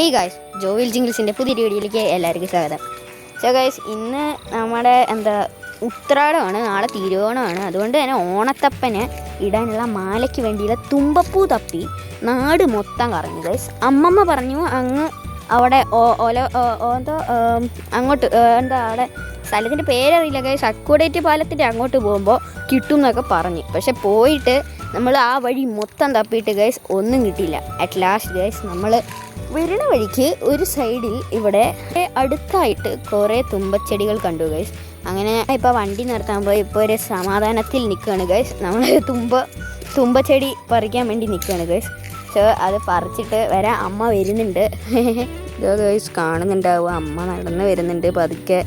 Hey guys ജോവിൽ ജിംഗിൾസിന്റെ പുതിയ വീഡിയോയിലേക്ക് എല്ലാവർക്കും സ്വാഗതം. സോ ഗായ്സ് ഇന്ന് നമ്മുടെ എന്താ ഉത്രാടമാണ് നാളെ തിരുവോണമാണ്. അതുകൊണ്ട് തന്നെ ഓണത്തപ്പന് ഇടാനുള്ള മാലയ്ക്ക് വേണ്ടിയുള്ള തുമ്പപ്പൂ തപ്പി നാട് മൊത്തം കറങ്ങി. ഗൈസ് അമ്മമ്മ പറഞ്ഞു അങ്ങ് അവിടെ ഓല എന്തോ അങ്ങോട്ട് എന്താ അവിടെ സ്ഥലത്തിന്റെ പേരറിയില്ല. ഗൈസ് അക്കോഡേറ്റ് പാലത്തിന്റെ അങ്ങോട്ട് പോകുമ്പോൾ കിട്ടും എന്നൊക്കെ പറഞ്ഞു. പക്ഷെ പോയിട്ട് നമ്മൾ ആ വഴി മൊത്തം തപ്പിയിട്ട് ഗൈസ് ഒന്നും കിട്ടിയില്ല. അറ്റ് ലാസ്റ്റ് ഗൈസ് നമ്മൾ വരുന്ന വഴിക്ക് ഒരു സൈഡിൽ ഇവിടെ അടുത്തായിട്ട് കുറേ തുമ്പച്ചെടികൾ കണ്ടു ഗൈസ് അങ്ങനെ ഇപ്പോൾ വണ്ടി നിർത്താൻ പോയി ഇപ്പോൾ ഒരു സമാധാനത്തിൽ നിൽക്കുകയാണ് ഗൈസ് നമ്മൾ തുമ്പ തുമ്പച്ചെടി പറിക്കാൻ വേണ്ടി നിൽക്കുകയാണ് ഗൈസ് സോ അത് പറിച്ചിട്ട് വരാൻ അമ്മ വരുന്നുണ്ട്. ഇതോ ഗൈസ് കാണുന്നുണ്ടാവും. അമ്മ നടന്ന് വരുന്നുണ്ട് പതുക്കെ.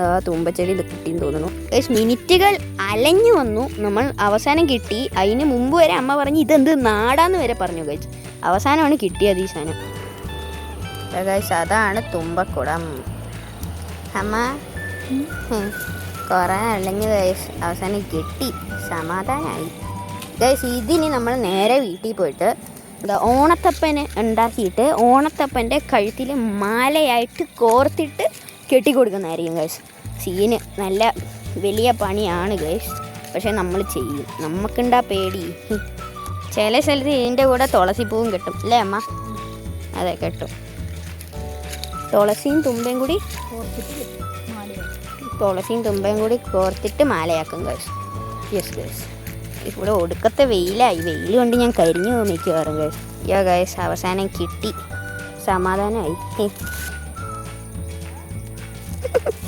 ആ തുമ്പച്ചെടി കിട്ടിയെന്ന് തോന്നുന്നു. ഗൈസ് മിനിറ്റുകൾ അലഞ്ഞു വന്നു. നമ്മൾ അവസാനം കിട്ടി. അതിന് മുമ്പ് വരെ അമ്മ പറഞ്ഞു ഇതെന്ത് നാടാന്ന് വരെ പറഞ്ഞു ഗൈസ് അവസാനമാണ് കിട്ടിയത് ഈ സാധനം. ഗൈസ് അതാണ് തുമ്പക്കുടം. അമ്മ. കുറേ അല്ലെങ്കിൽ ഗൈസ് അവസാനം കിട്ടി. സമാധാനമായി ഗൈസ് ഇതിന് നമ്മൾ നേരെ വീട്ടിൽ പോയിട്ട് ഓണത്തപ്പന് ഉണ്ടാക്കിയിട്ട് ഓണത്തപ്പന്റെ കഴുത്തിൽ മാലയായിട്ട് കോർത്തിട്ട് കെട്ടിക്കൊടുക്കുന്നതായിരിക്കും ഗൈസ് സീന് നല്ല വലിയ പണിയാണ് ഗൈസ് പക്ഷേ നമ്മൾ ചെയ്യും. നമുക്കുണ്ടാ പേടി. ചില സ്ഥലത്ത് ഇതിന്റെ കൂടെ തുളസിപ്പൂവും കിട്ടും. അല്ലേ അമ്മ? അതെ കിട്ടും. തുളസിയും തുമ്പയും കൂടി തുളസിയും തുമ്പയും കൂടി കോർത്തിട്ട് മാലയാക്കും കഴിച്ചു യെസ് ഗേഴ്സ് ഇവിടെ ഒടുക്കത്തെ വെയിലായി. വെയിൽ കൊണ്ട് ഞാൻ കരിഞ്ഞു മിക്കവാറും കഴിച്ചു യോ ഗേഴ്സ് അവസാനം കിട്ടി. സമാധാനമായി.